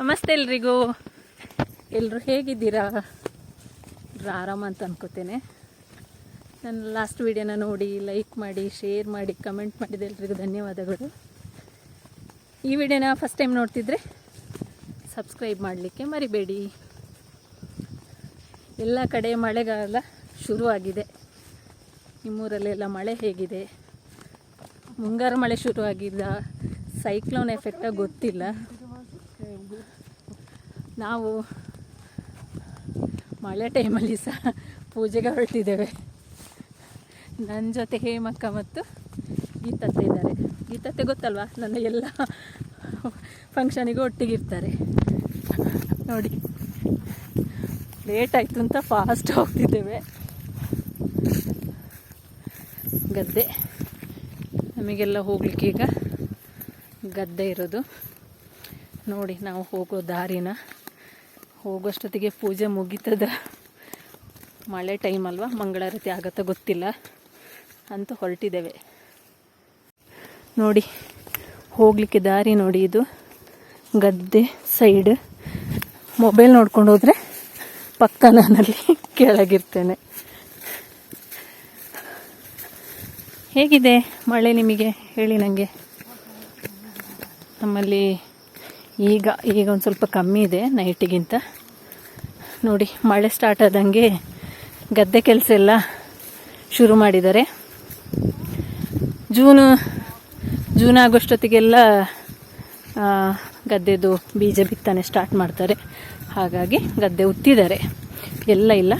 ನಮಸ್ತೆ ಎಲ್ರಿಗೂ. ಎಲ್ಲರೂ ಹೇಗಿದ್ದೀರಾ? ಆರಾಮ ಅಂತ ಅನ್ಕೋತೇನೆ. ನನ್ನ ಲಾಸ್ಟ್ ವಿಡಿಯೋನ ನೋಡಿ ಲೈಕ್ ಮಾಡಿ ಶೇರ್ ಮಾಡಿ ಕಮೆಂಟ್ ಮಾಡಿದ ಎಲ್ರಿಗೂ ಧನ್ಯವಾದಗಳು. ಈ ವಿಡಿಯೋನ ಫಸ್ಟ್ ಟೈಮ್ ನೋಡ್ತಿದ್ರೆ ಸಬ್ಸ್ಕ್ರೈಬ್ ಮಾಡಲಿಕ್ಕೆ ಮರಿಬೇಡಿ. ಎಲ್ಲ ಕಡೆ ಮಳೆಗಾಲ ಶುರುವಾಗಿದೆ. ನಿಮ್ಮೂರಲ್ಲೆಲ್ಲ ಮಳೆ ಹೇಗಿದೆ? ಮುಂಗಾರು ಮಳೆ ಶುರುವಾಗಿದ್ದ ಸೈಕ್ಲೋನ್ ಎಫೆಕ್ಟಾಗಿ ಗೊತ್ತಿಲ್ಲ. ನಾವು ಮಳೆ ಟೈಮಲ್ಲಿ ಸಹ ಪೂಜೆಗೆ ಹೊರಟಿದ್ದೇವೆ. ನನ್ನ ಜೊತೆ ಹೇಮಕ್ಕ ಮತ್ತು ಗೀತತ್ತೆ ಇದ್ದಾರೆ. ಗೀತತ್ತೆ ಗೊತ್ತಲ್ವಾ? ನನ್ನ ಎಲ್ಲ ಫಂಕ್ಷನಿಗೂ ಒಟ್ಟಿಗಿರ್ತಾರೆ ನೋಡಿ ಲೇಟ್ ಆಯಿತು ಅಂತ ಫಾಸ್ಟ್ ಹೋಗ್ತಿದ್ದೇವೆ. ಗದ್ದೆ. ನಮಗೆಲ್ಲ ಹೋಗ್ಲಿಕ್ಕೆ ಈಗ ಗದ್ದೆ ಇರೋದು. ನೋಡಿ, ನಾವು ಹೋಗೋ ದಾರಿನ. ಹೋಗೋಷ್ಟೊತ್ತಿಗೆ ಪೂಜೆ ಮುಗೀತದ ಮಳೆ ಟೈಮ್ ಅಲ್ವಾ? ಮಂಗಳಾರತಿ ಆಗತ್ತ ಗೊತ್ತಿಲ್ಲ. ಅಂತ ಹೊರಟಿದ್ದೇವೆ. ನೋಡಿ, ಹೋಗಲಿಕ್ಕೆ ದಾರಿ ನೋಡಿ ಇದು. ಗದ್ದೆ ಸೈಡ್ ಮೊಬೈಲ್ ನೋಡ್ಕೊಂಡು ಹೋದರೆ ಪಕ್ಕ ನಾನಲ್ಲಿ ಕೆಳಗಿರ್ತೇನೆ. ಹೇಗಿದೆ ಮಳೆ ನಿಮಗೆ? ಹೇಳಿ ನನಗೆ ನಮ್ಮಲ್ಲಿ ಈಗ ಈಗ ಒಂದು ಸ್ವಲ್ಪ ಕಮ್ಮಿ ಇದೆ ನೈಟಿಗಿಂತ ನೋಡಿ, ಮಳೆ ಸ್ಟಾರ್ಟ್ ಆದಂಗೆ ಗದ್ದೆ ಕೆಲಸ ಎಲ್ಲ ಶುರು ಮಾಡಿದ್ದಾರೆ. ಜೂನು, ಜೂನ್ ಆಗೋಷ್ಟೊತ್ತಿಗೆಲ್ಲ ಗದ್ದೆದು ಬೀಜ ಬಿತ್ತನೆ ಸ್ಟಾರ್ಟ್ ಮಾಡ್ತಾರೆ. ಹಾಗಾಗಿ ಗದ್ದೆ ಉತ್ತಿದ್ದಾರೆ. ಎಲ್ಲ ಇಲ್ಲ.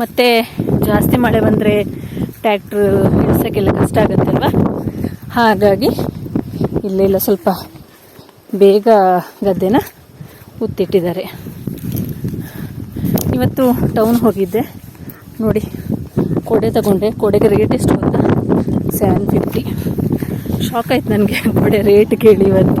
ಮತ್ತು ಜಾಸ್ತಿ ಮಳೆ ಬಂದರೆ ಟ್ಯಾಕ್ಟ್ರ್ ಇಳಿಸೋಕ್ಕೆಲ್ಲ ಕಷ್ಟ ಆಗುತ್ತಲ್ವ? ಹಾಗಾಗಿ ಇಲ್ಲೆಲ್ಲ ಸ್ವಲ್ಪ ಬೇಗ ಗದ್ದೆನ ಉತ್ತಿಟ್ಟಿದ್ದಾರೆ. ಇವತ್ತು ಟೌನ್ ಹೋಗಿದ್ದೆ. ನೋಡಿ, ಕೊಡೆ ತಗೊಂಡೆ. ಕೊಡೆಗೆ ರೇಟ್ ಎಷ್ಟು ಗೊತ್ತಾ? ಸೆವೆನ್ ಫಿಫ್ಟಿ ಶಾಕ್ ಆಯ್ತು ನನಗೆ. ಕೊಡೆ ರೇಟ್ ಕೇಳಿ ಇವತ್ತು.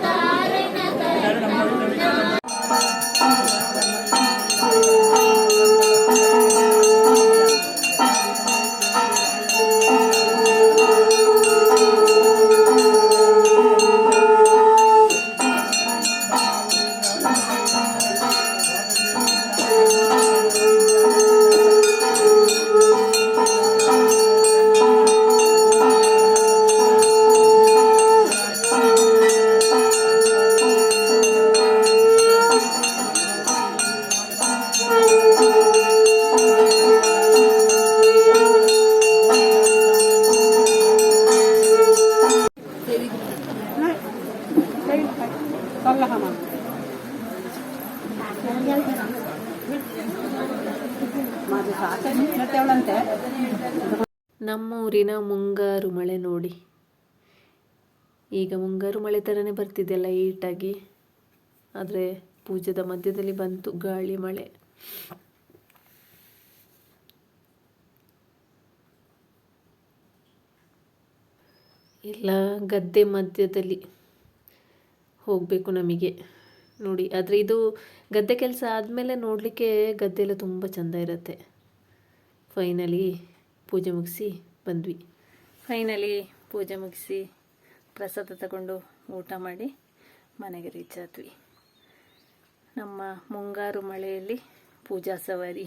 ನಮ್ಮೂರಿನ ಮುಂಗಾರು ಮಳೆ ನೋಡಿ. ಈಗ ಮುಂಗಾರು ಮಳೆ ಥರನೇ ಬರ್ತಿದೆಯಲ್ಲ ಈಟಾಗಿ ಆದರೆ ಪೂಜೆದ ಮಧ್ಯದಲ್ಲಿ ಬಂತು ಗಾಳಿ ಮಳೆ. ಎಲ್ಲ ಗದ್ದೆ ಮಧ್ಯದಲ್ಲಿ ಹೋಗಬೇಕು ನಮಗೆ. ನೋಡಿ, ಆದರೆ ಇದು ಗದ್ದೆ ಕೆಲಸ ಆದಮೇಲೆ ನೋಡಲಿಕ್ಕೆ ಗದ್ದೆ ಎಲ್ಲ ತುಂಬ ಚೆಂದ ಇರುತ್ತೆ. ಫೈನಲಿ ಪೂಜೆ ಮುಗಿಸಿ ಬಂದ್ವಿ. ಫೈನಲಿ ಪೂಜೆ ಮುಗಿಸಿ ಪ್ರಸಾದ ತಗೊಂಡು ಊಟ ಮಾಡಿ ಮನೆಗೆ ರೀಚ್ ಆದ್ವಿ. ನಮ್ಮ ಮುಂಗಾರು ಮಳೆಯಲ್ಲಿ ಪೂಜಾ ಸವಾರಿ.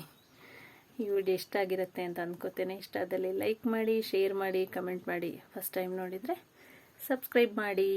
ಈ ವಿಡಿಯೋ ಇಷ್ಟ ಆಗಿರುತ್ತೆ ಅಂತ ಅಂದ್ಕೋತೇನೆ ಇಷ್ಟ ಆದಲ್ಲಿ ಲೈಕ್ ಮಾಡಿ ಶೇರ್ ಮಾಡಿ ಕಮೆಂಟ್ ಮಾಡಿ. ಫಸ್ಟ್ ಟೈಮ್ ನೋಡಿದರೆ ಸಬ್ಸ್ಕ್ರೈಬ್ ಮಾಡಿ.